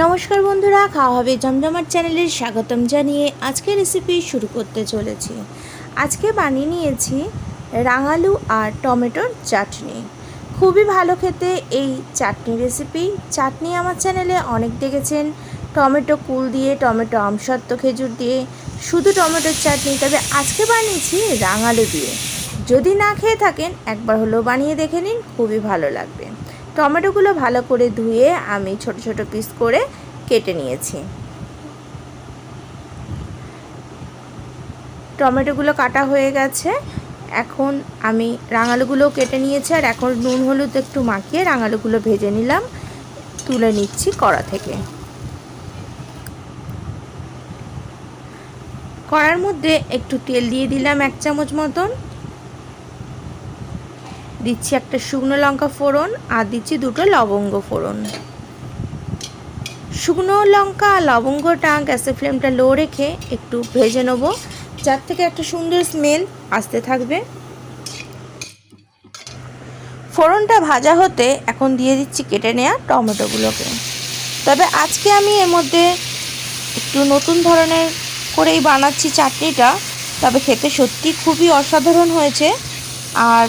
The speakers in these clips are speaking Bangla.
নমস্কার বন্ধুরা, খাওয়া হবে জমজমার চ্যানেলের স্বাগতম জানিয়ে আজকের রেসিপি শুরু করতে চলেছি। আজকে বানিয়ে নিয়েছি রাঙালু আর টমেটোর চাটনি। খুবই ভালো খেতে এই চাটনি রেসিপি চাটনি আমার চ্যানেলে অনেক দেখেছেন। টমেটো কুল দিয়ে, টমেটো আমসত্ব খেজুর দিয়ে, শুধু টমেটোর চাটনি। তবে আজকে বানিয়েছি রাঙালু দিয়ে। যদি না খেয়ে থাকেন, একবার হলেও বানিয়ে দেখে নিন, খুবই ভালো লাগবে। টমেটোগুলো ভালো করে ধুয়ে আমি ছোট ছোট পিস করে কেটে নিয়েছি। টমেটোগুলো কাটা হয়ে গেছে। এখন আমি রাঙালুগুলো কেটে নিয়েছি আর এখন নুন, হলুদ একটু মাখিয়ে রাঙালুগুলো ভেজে নিলাম। তুলে নিচ্ছি কড়া থেকে। কড়ার মধ্যে একটু তেল দিয়ে দিলাম এক চামচ মতন। দিচ্ছি একটা শুকনো লঙ্কা ফোড়ন আর দিচ্ছি দুটো লবঙ্গ ফোড়ন। শুকনো লঙ্কা লবঙ্গটা গ্যাসের ফ্লেমটা লো রেখে একটু ভেজে নেব। যার থেকে একটা সুন্দর স্মেল আসতে থাকবে। ফোড়নটা ভাজা হতে এখন দিয়ে দিচ্ছি কেটে নেওয়া টমেটোগুলোকে। তবে আজকে আমি এর মধ্যে একটু নতুন ধরনের করেই বানাচ্ছি চাটনিটা, তবে খেতে সত্যি খুবই অসাধারণ হয়েছে। আর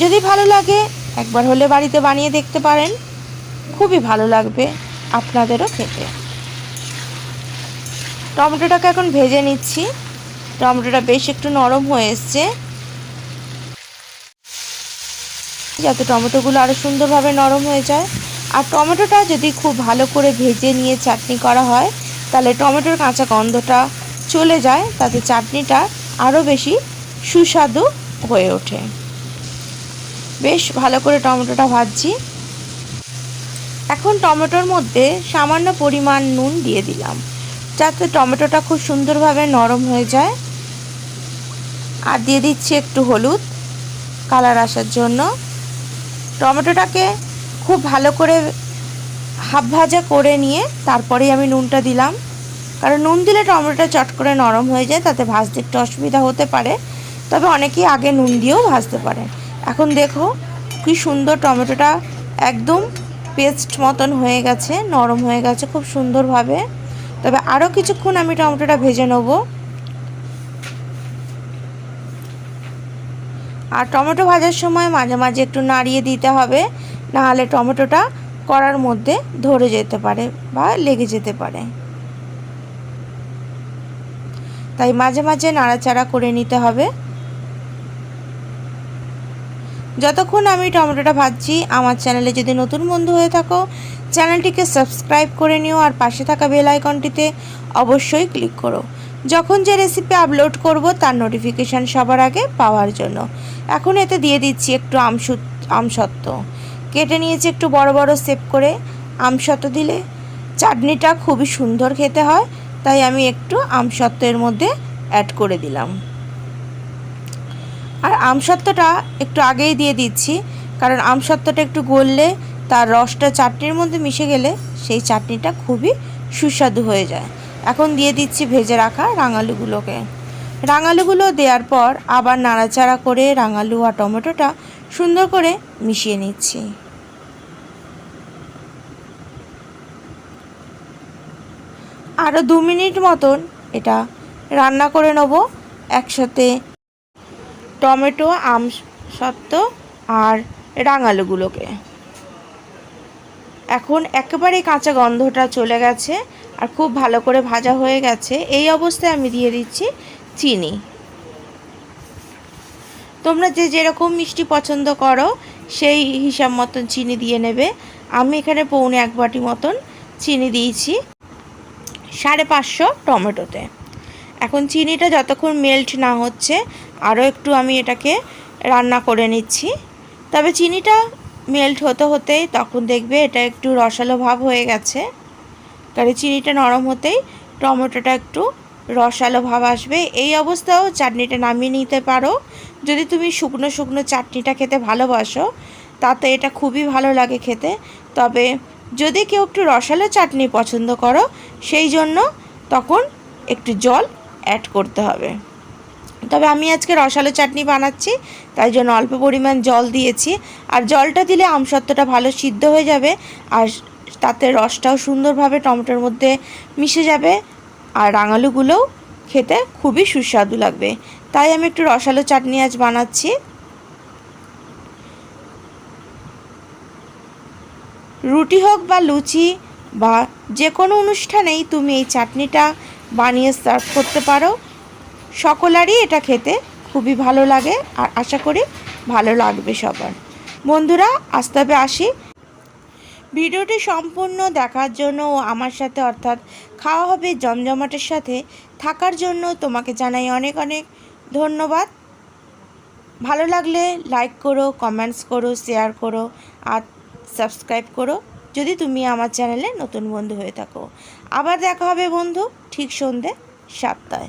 যদি ভালো লাগে, একবার হলে বাড়িতে বানিয়ে দেখতে পারেন। খুবই ভালো লাগবে আপনাদেরও খেতে। টমেটোটাকে এখন ভেজে নিচ্ছি। টমেটোটা বেশ একটু নরম হয়ে এসছে। যাতে টমেটোগুলো আরও সুন্দরভাবে নরম হয়ে যায়। আর টমেটোটা যদি খুব ভালো করে ভেজে নিয়ে চাটনি করা হয়, তাহলে টমেটোর কাঁচা গন্ধটা চলে যায়। তাতে চাটনিটা আরও বেশি সুস্বাদু হয়ে ওঠে। বেশ ভালো করে টমেটোটা ভাজছি। এখন টমেটোর মধ্যে সামান্য পরিমাণ নুন দিয়ে দিলাম। যাতে টমেটোটা খুব সুন্দরভাবে নরম হয়ে যায়। আর দিয়ে দিচ্ছি একটু হলুদ কালার আসার জন্য। টমেটোটাকে খুব ভালো করে হাফ ভাজা করে নিয়ে তারপরেই আমি নুনটা দিলাম। কারণ নুন দিলে টমেটোটা চট করে নরম হয়ে যায়, তাতে ভাজতে একটু অসুবিধা হতে পারে। তবে অনেকেই আগে নুন দিয়েও ভাজতে পারে এখন দেখো কি সুন্দর টমেটোটা একদম পেস্ট মতন হয়ে গেছে, নরম হয়ে গেছে খুব সুন্দরভাবে। তবে আরও কিছুক্ষণ আমি টমেটোটা ভেজে নেব। আর টমেটো ভাজার সময় মাঝে মাঝে একটু নাড়িয়ে দিতে হবে, নাহলে টমেটোটা কড়ার মধ্যে ধরে যেতে পারে বা লেগে যেতে পারে। তাই মাঝে মাঝে নাড়াচাড়া করে নিতে হবে। যতক্ষণ আমি টমেটোটা ভাজছি, আমার চ্যানেলে যদি নতুন বন্ধু হয়ে থাকো, চ্যানেলটিকে সাবস্ক্রাইব করে নিও আর পাশে থাকা বেল আইকনটিতে অবশ্যই ক্লিক করো। যখন যে রেসিপি আপলোড করব, তার নোটিফিকেশান সবার আগে পাওয়ার জন্য। এখন এতে দিয়ে দিচ্ছি একটু আমসু আমসত্ত্ব কেটে নিয়েছি একটু বড় বড় সেপ করে। আমসত্ত্ব দিলে চাটনিটা খুবই সুন্দর খেতে হয়, তাই আমি একটু আমসত্ত্বের মধ্যে অ্যাড করে দিলাম। আর আমসত্ত্বটা একটু আগেই দিয়ে দিচ্ছি, কারণ আমসত্ত্বটা একটু গললে তার রসটা চাটনির মধ্যে মিশে গেলে সেই চাটনিটা খুবই সুস্বাদু হয়ে যায়। এখন দিয়ে দিচ্ছি ভেজে রাখা রাঙালুগুলোকে। রাঙালুগুলো দেওয়ার পর আবার নাড়াচাড়া করে রাঙালু আর টমেটোটা সুন্দর করে মিশিয়ে নিচ্ছি। আরও দু মিনিট মতন এটা রান্না করে নেব, একসাথে টমেটো, আম সত্ত্ব আর রাঙালুগুলোকে। এখন একেবারে কাঁচা গন্ধটা চলে গেছে আর খুব ভালো করে ভাজা হয়ে গেছে। এই অবস্থায় আমি দিয়ে দিচ্ছি চিনি। তোমরা যে যেরকম মিষ্টি পছন্দ করো, সেই হিসাব মতন চিনি দিয়ে নেবে। আমি এখানে পৌনে এক বাটি মতন চিনি দিয়েছি, সাড়ে পাঁচশো টমেটোতে। এখন চিনিটা যতক্ষণ মেল্ট না হচ্ছে আরও একটু আমি এটাকে রান্না করে নিচ্ছি। তবে চিনিটা মেল্ট হতে হতেই তখন দেখবে এটা একটু রসালো ভাব হয়ে গেছে। কারণ চিনিটা নরম হতেই টমেটোটা একটু রসালো ভাব আসবে। এই অবস্থাও চাটনিটা নামিয়ে নিতে পারো। যদি তুমি শুকনো শুকনো চাটনিটা খেতে ভালোবাসো, তাতে এটা খুবই ভালো লাগে খেতে। তবে যদি কেউ একটু রসালো চাটনি পছন্দ করো, সেই জন্য তখন একটু জল অ্যাড করতে হবে। তবে আমি আজকে রসালো চাটনি বানাচ্ছি, তাই জন্য অল্প পরিমাণ জল দিয়েছি। আর জলটা দিলে আমসত্ত্বটা ভালো সিদ্ধ হয়ে যাবে, আর তাতে রসটাও সুন্দরভাবে টমেটোর মধ্যে মিশে যাবে, আর রাঙালুগুলোও খেতে খুবই সুস্বাদু লাগবে। তাই আমি একটু রসালো চাটনি আজ বানাচ্ছি। রুটি হোক বা লুচি বা যে কোনো অনুষ্ঠানেই তুমি এই চাটনিটা বানিয়ে সার্ভ করতে পারো। সকলেরই এটা খেতে খুবই ভালো লাগে আর আশা করি ভালো লাগবে সবার। বন্ধুরা, আজ তবে আসি। ভিডিওটি সম্পূর্ণ দেখার জন্য ও আমার সাথে অর্থাৎ খাওয়া হবে জমজমাটের সাথে থাকার জন্য তোমাকে জানাই অনেক অনেক ধন্যবাদ। ভালো লাগলে লাইক করো কমেন্টস করো শেয়ার করো আর সাবস্ক্রাইব করো যদি তুমি আমার চ্যানেলে নতুন বন্ধু হয়ে থাকো। আবার দেখা হবে বন্ধু ঠিক সন্ধে সাতটায়।